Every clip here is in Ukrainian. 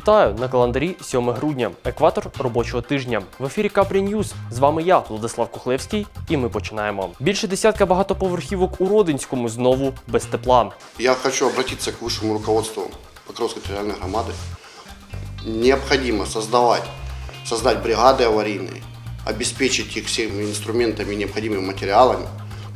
Вітаю на календарі 7 грудня, екватор робочого тижня. В ефірі Капрі Ньюз. З вами я, Владислав Кухлевський, і ми починаємо. Більше десятка багатоповерхівок у Родинському знову без тепла. Я хочу обратиться к высшему руководству Покровской территориальной громады. Необходимо создавать, создать бригады аварийные, обеспечить их всеми инструментами и необходимыми материалами,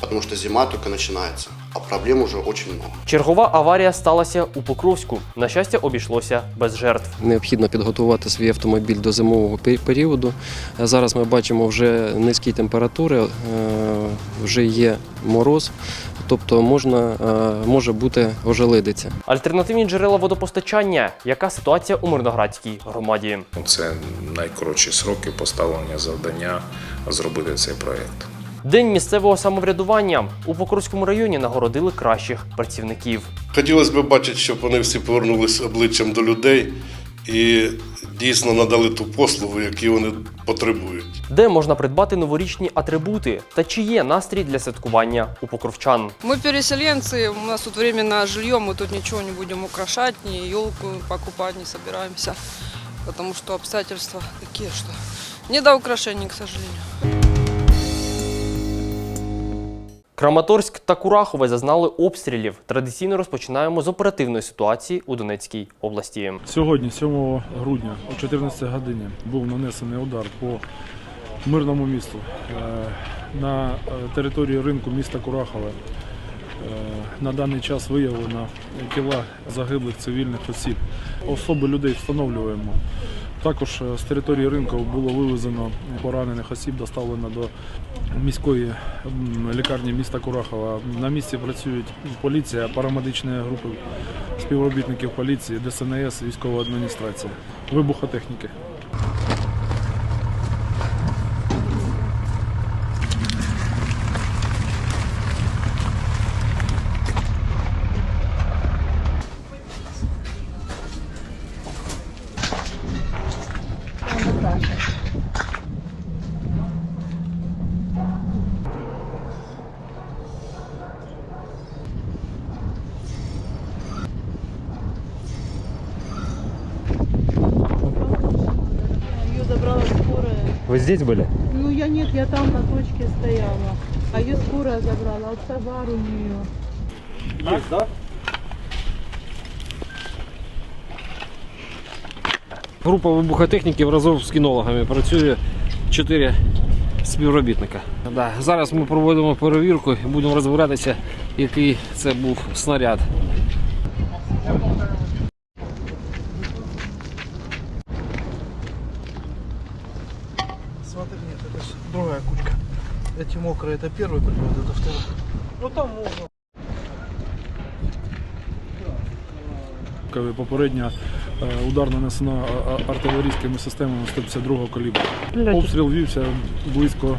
потому что зима только начинается, а проблем уже очень много. Чергова аварія сталася у Покровську. На щастя, обійшлося без жертв. Необхідно підготувати свій автомобіль до зимового періоду. Е, Зараз ми бачимо вже низькі температури, е, вже є мороз, тобто можна, е, може бути ожеледиця. Альтернативні джерела водопостачання. Яка ситуація у Мирноградській громаді? Це найкоротші сроки поставлення завдання зробити цей проект. День місцевого самоврядування у Покровському районі нагородили кращих працівників. Хотілося б бачити, щоб вони всі повернулися обличчям до людей і дійсно надали ту послугу, яку вони потребують. Де можна придбати новорічні атрибути та чи є настрій для святкування у покровчан? Мы переселенцы, у нас тут временное жилье, мы тут ничего не будем украшать, ни елку покупать не собираемся, потому что обстоятельства такие, что не до украшений, к сожалению. Краматорськ та Курахове зазнали обстрілів. Традиційно розпочинаємо з оперативної ситуації у Донецькій області. Сьогодні, 7 грудня, о 14 годині, був нанесений удар по мирному місту е, на е, території ринку міста Курахове. Е, На даний час виявлено тіла загиблих цивільних осіб. Особи людей встановлюємо. Також е, з території ринку було вивезено поранених осіб, доставлено до міської лікарні міста Курахова. На місці працюють поліція, парамедичні групи співробітників поліції, ДСНС, військова адміністрація, вибухотехніки. Ее забрала Ви здесь були? Ну я нет, я там на точке стояла. А ее скорая забрала, вот товар у нее. Група вибухотехніків разом з кінологами працює чотири співробітника. Да. Зараз ми проводимо перевірку і будемо розбиратися, який це був снаряд. Смотри, нет, это ж другая кучка. Эти мокрые, это первый прилет, это второй. Ну там можно. Попередня е, удар нанесено а- а- артилерійськими системами 152 калібру. Обстріл вівся близько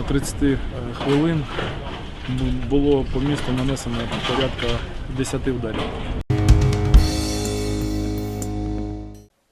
е, 30 е, хвилин. Бу- Було по місту нанесено порядка 10 ударів.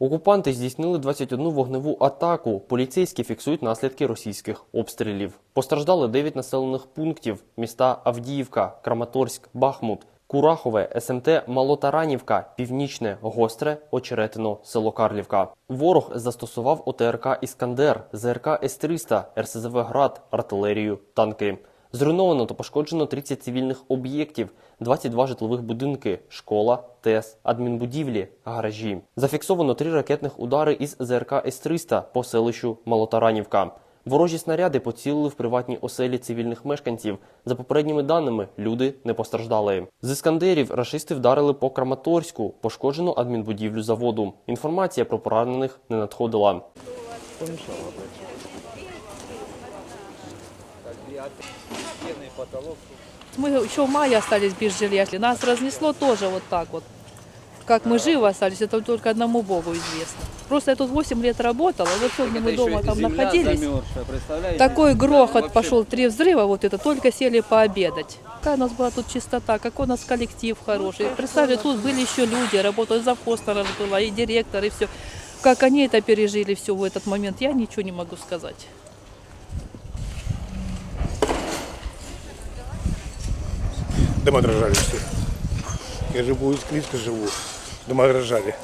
Окупанти здійснили 21 вогневу атаку. Поліцейські фіксують наслідки російських обстрілів. Постраждали 9 населених пунктів: міста Авдіївка, Краматорськ, Бахмут, Курахове, СМТ Малотаранівка, Північне, Гостре, Очеретино, село Карлівка. Ворог застосував ОТРК Іскандер, ЗРК С-300, РСЗВ Град, артилерію, танки. Зруйновано та пошкоджено 30 цивільних об'єктів, 22 житлових будинки, школа, ТЕС, адмінбудівлі, гаражі. Зафіксовано три ракетних удари із ЗРК С-300 по селищу Малотаранівка. Ворожі снаряди поцілили в приватні оселі цивільних мешканців. За попередніми даними, люди не постраждали. З іскандерів рашисти вдарили по Краматорську, пошкоджено адмінбудівлю заводу. Інформація про поранених не надходила. Мы еще в мае остались без жилья. Нас разнесло тоже вот так вот. Как мы живы остались, это только одному Богу известно. Просто я тут 8 лет работала, вот сегодня мы дома там находились. Такой грохот пошел, три взрыва, вот это, только сели пообедать. Какая у нас была тут чистота, какой у нас коллектив хороший. Представьте, тут были еще люди, работали, завхоз наверное, была, и директор, и все. Как они это пережили все в этот момент, я ничего не могу сказать. Дома дрожали всі. Я живу, близько живу. Дома дрожали.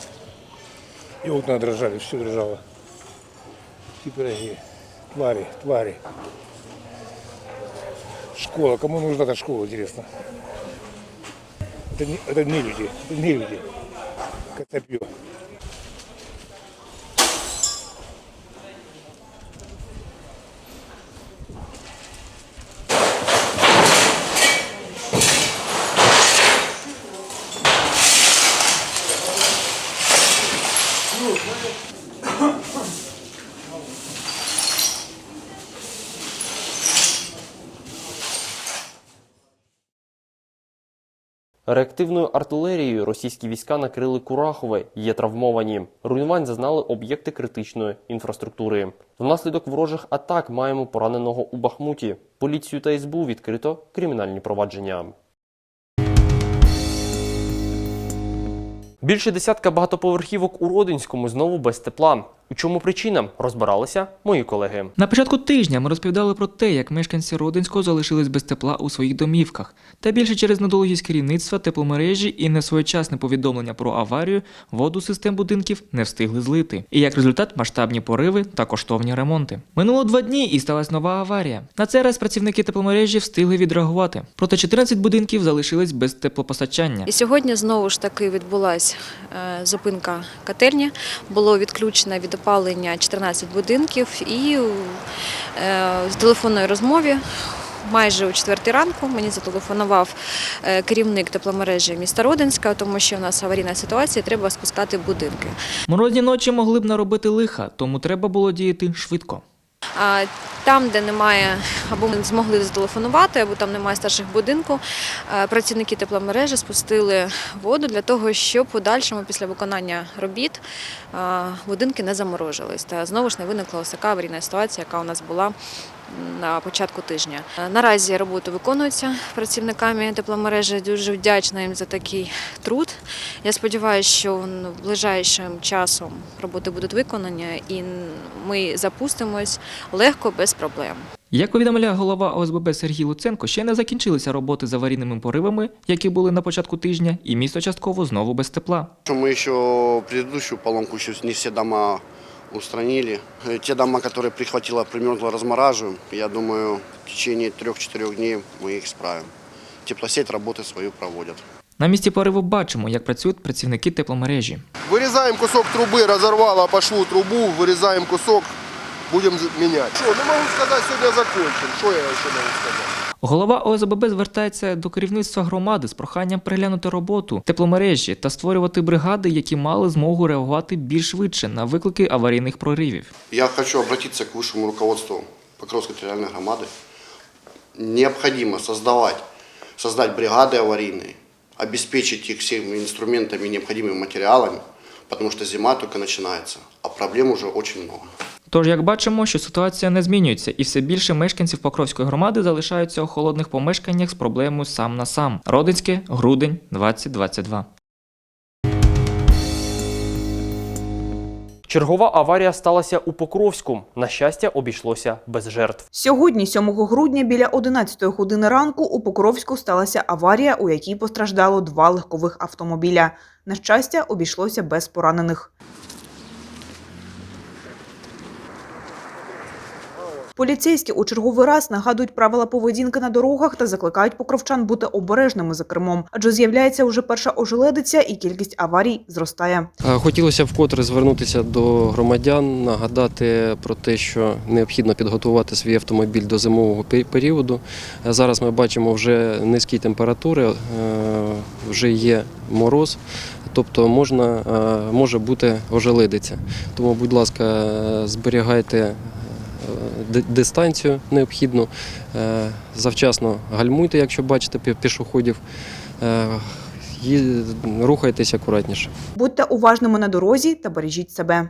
И окна дрожали, все дрожало. И пироги. Твари, твари. Школа. Кому нужна эта школа, интересно? Это не, это не люди. Это не люди. Котопье. Реактивною артилерією російські війська накрили Курахове, є травмовані. Руйнувань зазнали об'єкти критичної інфраструктури. Внаслідок ворожих атак маємо пораненого у Бахмуті. Поліцію та СБУ відкрито кримінальні провадження. Більше десятка багатоповерхівок у Родинському знову без тепла. У чому причина? Розбиралися мої колеги. На початку тижня ми розповідали про те, як мешканці Родинського залишились без тепла у своїх домівках. Та більше через недолугість керівництва, тепломережі і несвоєчасне повідомлення про аварію воду систем будинків не встигли злити. І як результат масштабні пориви та коштовні ремонти. Минуло два дні і сталася нова аварія. На цей раз працівники тепломережі встигли відреагувати. Проте 14 будинків залишились без теплопостачання. І сьогодні знову ж таки відбулася е, зупинка котельні. Було відключено від опалення 14 будинків і е, з телефонної розмові. Майже о 4 ранку мені зателефонував е, керівник тепломережі міста Родинська, тому що у нас аварійна ситуація, треба спускати будинки. Морозні ночі могли б наробити лиха, тому треба було діяти швидко. Там, де немає, або ми змогли зателефонувати, або там немає старших будинку, е, працівники тепломережі спустили воду для того, щоб подальшому після виконання робіт е, будинки не заморожились. Та знову ж не виникла ось така аварійна ситуація, яка у нас була на початку тижня. Е, Наразі роботи виконуються працівниками тепломережі. Дуже вдячна їм за такий труд. Я сподіваюся, що ближайшим часом роботи будуть виконані і ми запустимось легко, без проблем. Як повідомляє голова ОСББ Сергій Луценко, ще не закінчилися роботи з аварійними поривами, які були на початку тижня, і місто частково знову без тепла. Что Мы еще предыдущую поломку, еще не все дома устранили. Э, Те дома, которые прихватило, примерзло, размораживаем. Я думаю, в течение трех-четырех дней мы их справим. Теплосеть работы свою проводят. На місці пориву бачимо, як працюють працівники тепломережі. Вырезаем кусок трубы, разорвало по шву трубу, вырезаем кусок, будем з- менять. Что, ну могу сказать, сегодня закончим. Что я еще могу сказать? Голова ОСББ звертається до керівництва громади з проханням переглянути роботу тепломережі та створювати бригади, які мали змогу реагувати більш швидше на виклики аварійних проривів. Я хочу обратиться к высшему руководству Покровской территориальной громады. Необходимо создавать, создать бригады аварийные, обеспечить их всеми инструментами и необходимыми материалами, потому что зима только начинается, а проблем уже очень много. Тож, як бачимо, що ситуація не змінюється, і все більше мешканців Покровської громади залишаються у холодних помешканнях з проблемою сам на сам. Родинське, грудень 2022. Чергова аварія сталася у Покровську. На щастя, обійшлося без жертв. Сьогодні, 7 грудня, біля 11 години ранку у Покровську сталася аварія, у якій постраждало два легкових автомобіля. На щастя, обійшлося без поранених. Поліцейські у черговий раз нагадують правила поведінки на дорогах та закликають покровчан бути обережними за кермом, адже з'являється уже перша ожеледиця і кількість аварій зростає. Хотілося вкотре звернутися до громадян, нагадати про те, що необхідно підготувати свій автомобіль до зимового періоду. Е, Зараз ми бачимо вже низькі температури, е, вже є мороз, тобто можна, е, може бути ожеледиця. Тому, будь ласка, зберігайте дистанцію необхідну, е, завчасно гальмуйте, якщо бачите пішоходів. Рухайтеся Рухайтесь акуратніше. Будьте уважними на дорозі та бережіть себе.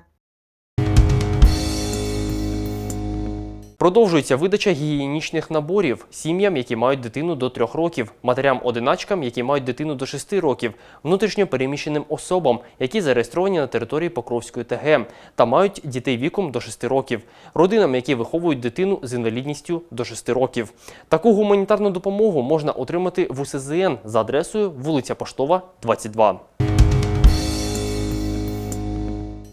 Продовжується видача гігієнічних наборів сім'ям, які мають дитину до 3 років, матерям-одиначкам, які мають дитину до 6 років, внутрішньо переміщеним особам, які зареєстровані на території Покровської ТГ та мають дітей віком до 6 років, родинам, які виховують дитину з інвалідністю до 6 років. Таку гуманітарну допомогу можна отримати в УСЗН за адресою вулиця Поштова, 22.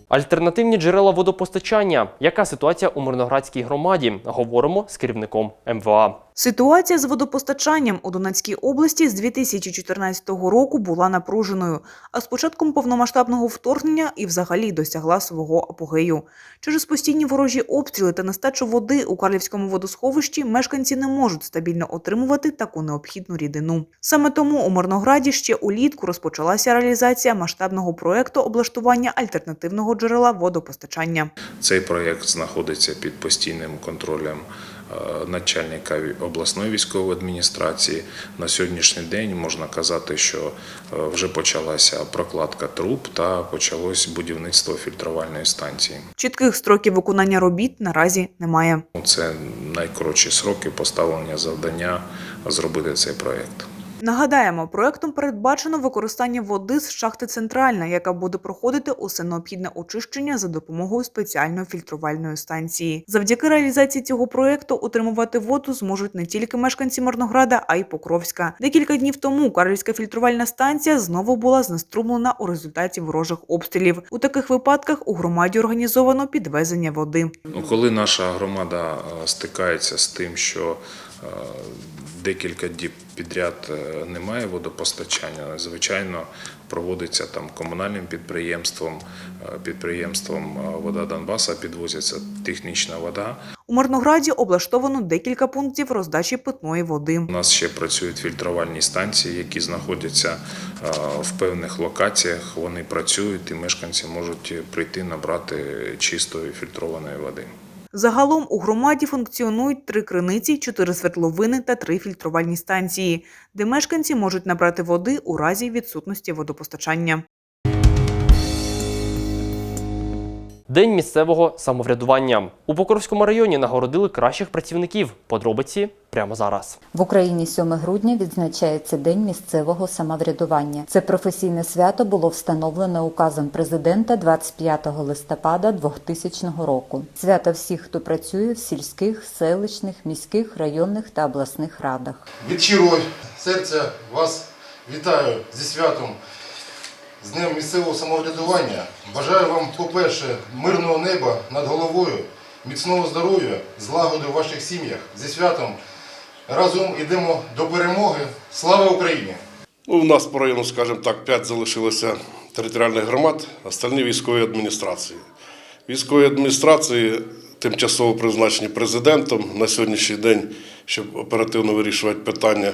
Альтернативні джерела водопостачання. Яка ситуація у Мирноградській громаді? Говоримо з керівником МВА. Ситуація з водопостачанням у Донецькій області з 2014 року була напруженою, а з початком повномасштабного вторгнення і взагалі досягла свого апогею. Через постійні ворожі обстріли та нестачу води у Карлівському водосховищі мешканці не можуть стабільно отримувати таку необхідну рідину. Саме тому у Мирнограді ще улітку розпочалася реалізація масштабного проекту облаштування альтернативного джерела водопостачання. Цей проєкт знаходиться під постійним контролем начальника обласної військової адміністрації. На сьогоднішній день можна казати, що е, вже почалася прокладка труб та почалось будівництво фільтрувальної станції. Чітких строків виконання робіт наразі немає. Це найкоротші сроки поставлення завдання зробити цей проєкт. Нагадаємо, проектом передбачено використання води з шахти Центральна, яка буде проходити усе необхідне очищення за допомогою спеціальної фільтрувальної станції. Завдяки реалізації цього проекту отримувати воду зможуть не тільки мешканці Мирнограда, а й Покровська. Декілька днів тому Карлівська фільтрувальна станція знову була знеструмлена у результаті ворожих обстрілів. У таких випадках у громаді організовано підвезення води. Ну, Коли наша громада е, стикається з тим, що декілька діб підряд е, немає водопостачання, звичайно, проводиться там комунальним підприємством, е, підприємством е, Вода Донбаса, підвозиться технічна вода. У Мирнограді облаштовано декілька пунктів роздачі питної води. У нас ще працюють фільтрувальні станції, які знаходяться е, в певних локаціях. Вони працюють і мешканці можуть прийти набрати чистої фільтрованої води. Загалом у громаді функціонують три криниці, чотири свердловини та три фільтрувальні станції, де мешканці можуть набрати води у разі відсутності водопостачання. День місцевого самоврядування. У Покровському районі нагородили кращих працівників. Подробиці прямо зараз. В Україні 7 грудня відзначається День місцевого самоврядування. Це професійне свято було встановлено указом президента 25 листопада 2000 року. Свято всіх, хто працює в сільських, селищних, міських, районних та обласних радах. Від щирого серця вас вітаю зі святом, з Днем місцевого самоврядування. Бажаю вам, по-перше, мирного неба над головою, міцного здоров'я, злагоди в ваших сім'ях. Зі святом разом йдемо до перемоги. Слава Україні! Ну, у нас по району, скажімо так, 5 залишилося територіальних громад, остальні військові адміністрації. Військові адміністрації тимчасово призначені президентом на сьогоднішній день, щоб оперативно вирішувати питання.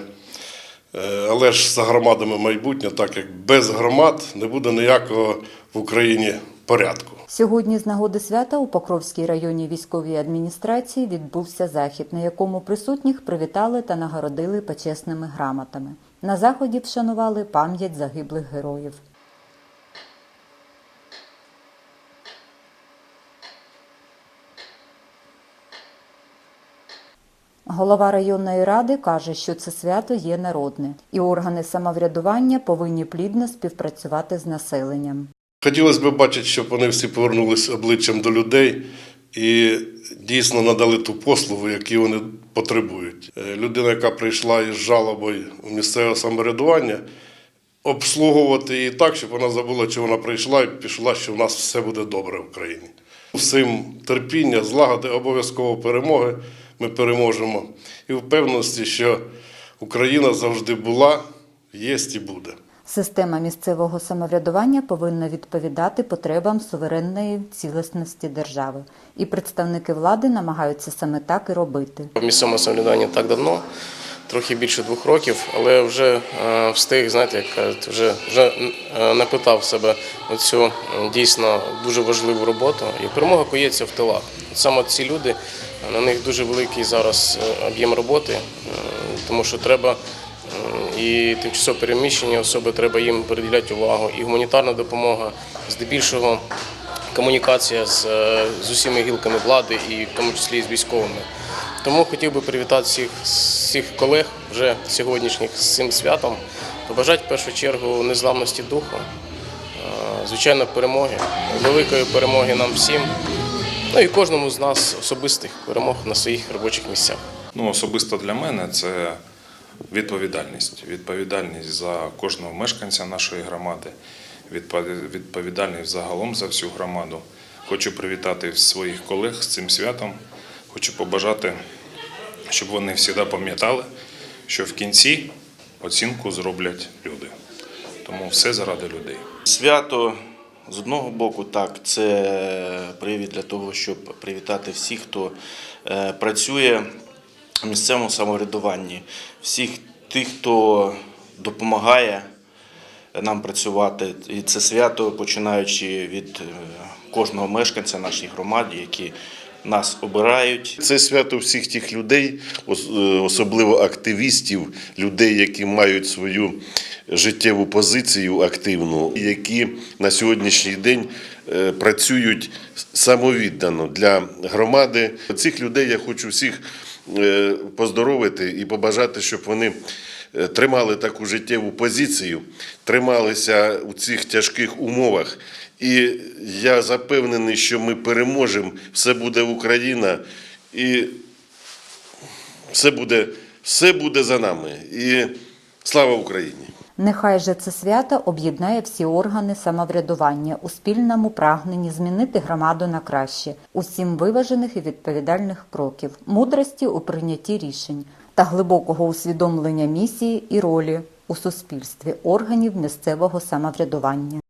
Е, Але ж за громадами майбутнє, так як без громад не буде ніякого в Україні порядку. Сьогодні з нагоди свята у Покровській районній військовій адміністрації відбувся захід, на якому присутніх привітали та нагородили почесними грамотами. На заході вшанували пам'ять загиблих героїв. Голова районної ради каже, що це свято є народне, і органи самоврядування повинні плідно співпрацювати з населенням. Хотілося б бачити, щоб вони всі повернулися обличчям до людей і дійсно надали ту послугу, яку вони потребують. Е, Людина, яка прийшла із жалобою у місцеве самоврядування, обслуговувати її так, щоб вона забула, чи вона прийшла і пішла, що в нас все буде добре в країні. Всім терпіння, злагоди, обов'язково перемоги. Ми переможемо. І впевненості, що Україна завжди була, є і буде. Система місцевого самоврядування повинна відповідати потребам суверенної цілісності держави, і представники влади намагаються саме так і робити. В місцевому самоврядуванні так давно, трохи більше двох років, але вже е, встиг, знаєте, як кажуть, вже, вже е, напитав себе цю е, дійсно дуже важливу роботу. І перемога коїться в тилах. Саме ці люди, на них дуже великий зараз е, об'єм роботи, е, тому що треба і тимчасово переміщені особи, треба їм приділяти увагу, і гуманітарна допомога, здебільшого комунікація з, е, з усіма гілками влади, і в тому числі з військовими. Тому хотів би привітати всіх, всіх колег вже сьогоднішніх з цим святом, побажати в першу чергу незламності духу, звичайно, перемоги, великої перемоги нам всім, ну і кожному з нас особистих перемог на своїх робочих місцях. Ну, особисто для мене це відповідальність. Відповідальність за кожного мешканця нашої громади. відповідальний загалом за всю громаду. Хочу привітати своїх колег з цим святом. Хочу побажати, щоб вони завжди пам'ятали, що в кінці оцінку зроблять люди. Тому все заради людей. Свято з одного боку, так, це привід для того, щоб привітати всіх, хто е, працює в місцевому самоврядуванні, всіх тих, хто допомагає нам працювати. І це свято, починаючи від е, кожного мешканця нашої громади, які нас обирають. Це свято всіх тих людей, е, особливо активістів, людей, які мають свою життєву позицію активну, які на сьогоднішній день е, працюють самовіддано для громади. Цих людей я хочу всіх е, поздоровити і побажати, щоб вони тримали таку життєву позицію, трималися у цих тяжких умовах. І я запевнений, що ми переможемо, все буде Україна, і все буде, все буде за нами. І слава Україні! Нехай же це свято об'єднає всі органи самоврядування у спільному прагненні змінити громаду на краще, усім виважених і відповідальних кроків, мудрості у прийнятті рішень та глибокого усвідомлення місії і ролі у суспільстві органів місцевого самоврядування.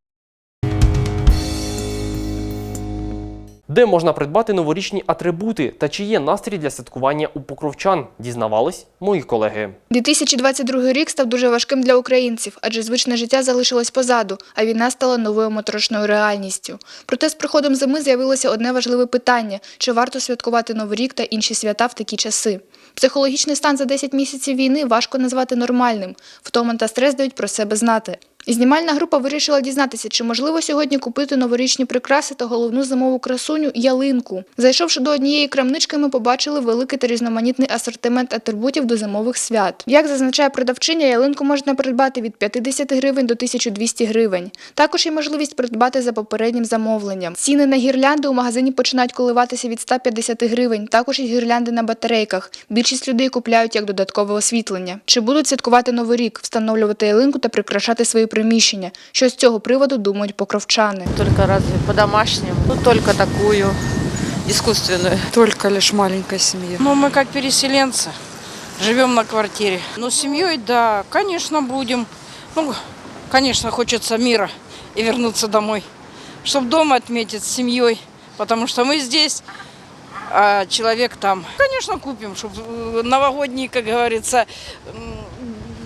Де можна придбати новорічні атрибути та чи є настрій для святкування у покровчан, дізнавались мої колеги. 2022 рік став дуже важким для українців, адже звичне життя залишилось позаду, а війна стала новою моторошною реальністю. Проте з приходом зими з'явилося одне важливе питання: чи варто святкувати Новий рік та інші свята в такі часи? Психологічний стан за 10 місяців війни важко назвати нормальним. Втома та стрес дають про себе знати. Знімальна група вирішила дізнатися, чи можливо сьогодні купити новорічні прикраси та головну зимову красуню ялинку. Зайшовши до однієї крамнички, ми побачили великий та різноманітний асортимент атрибутів до зимових свят. Як зазначає продавчиня, ялинку можна придбати від 50 гривень до 1200 гривень. Також є можливість придбати за попереднім замовленням. Ціни на гірлянди у магазині починають коливатися від 150 гривень. Також є гірлянди на батарейках. Більшість людей купляють як додаткове освітлення. Чи будуть святкувати новий рік, встановлювати ялинку та прикрашати свої приміщення? Що з цього приводу думають покровчани? Только разве по-домашнему? Ну, только такую искусственную. Только лишь маленькой семье. Ну, мы как переселенцы, живем на квартире. Но с семьей, да, конечно, будем. Ну, конечно, хочется мира и вернуться домой. Чтобы дома отметить с семьей, потому что мы здесь, а человек там. Конечно, купим, чтобы новогодний, как говорится, м,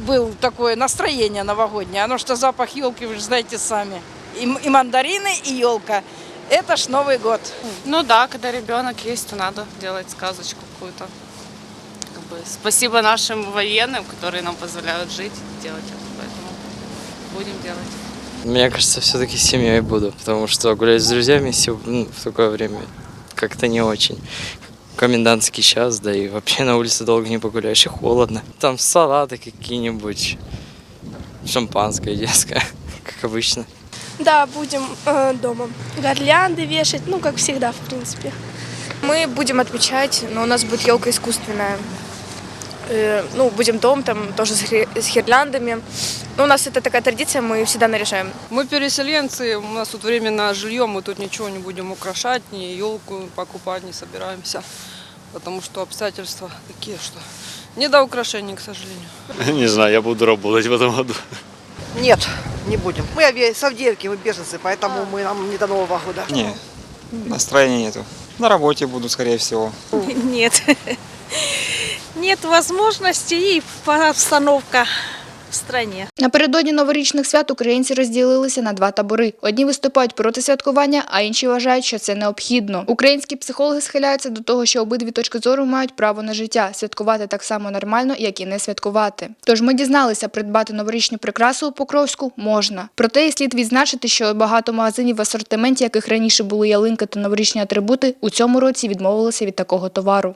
был такое настроение новогоднее. Оно что запах елки, вы же знаете сами. И, и мандарины, и елка. Это ж Новый год. Ну да, когда ребенок есть, то надо делать сказочку какую-то. Как бы спасибо нашим военным, которые нам позволяют жить, делать это. Поэтому будем делать. Мне кажется, все-таки с семьей буду, потому что гулять с друзьями ну, в такое время как-то не очень. Комендантский час, да и вообще на улице долго не погуляешь, и холодно. Там салаты какие-нибудь, шампанское детское, как обычно. Да, будем э, дома горлянды вешать, ну, как всегда, в принципе. Мы будем отмечать, но у нас будет елка искусственная. Э, Ну, будем дом там тоже с хри- с гирляндами. Ну, у нас это такая традиция, мы всегда наряжаем. Мы переселенцы, у нас тут временное жилье, мы тут ничего не будем украшать, ни елку покупать не собираемся. Потому что обстоятельства такие, что не до украшений, к сожалению. Не знаю, я буду работать в этом году. Нет, не будем. Мы с Авдеевки, мы беженцы, поэтому мы, нам не до Нового года. Не, настроения нету. На работе буду, скорее всего. Нет. Нет возможности и обстановка в стране. Напередодні новорічних свят українці розділилися на два табори. Одні виступають проти святкування, а інші вважають, що це необхідно. Українські психологи схиляються до того, що обидві точки зору мають право на життя, святкувати так само нормально, як і не святкувати. Тож ми дізналися, придбати новорічні прикраси у Покровську можна. Проте і слід відзначити, що багато магазинів в асортименті, яких раніше були ялинки та новорічні атрибути, у цьому році відмовилися від такого товару.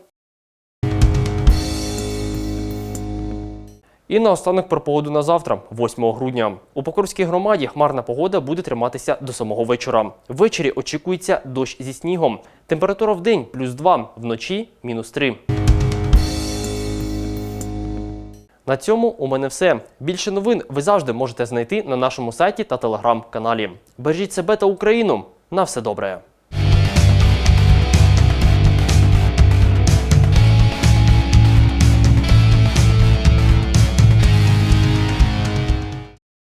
І наостанок про погоду на завтра, 8 грудня. У Покровській громаді хмарна погода буде триматися до самого вечора. Ввечері очікується дощ зі снігом. Температура в день плюс 2, вночі мінус 3. На цьому у мене все. Більше новин ви завжди можете знайти на нашому сайті та телеграм-каналі. Бережіть себе та Україну. На все добре.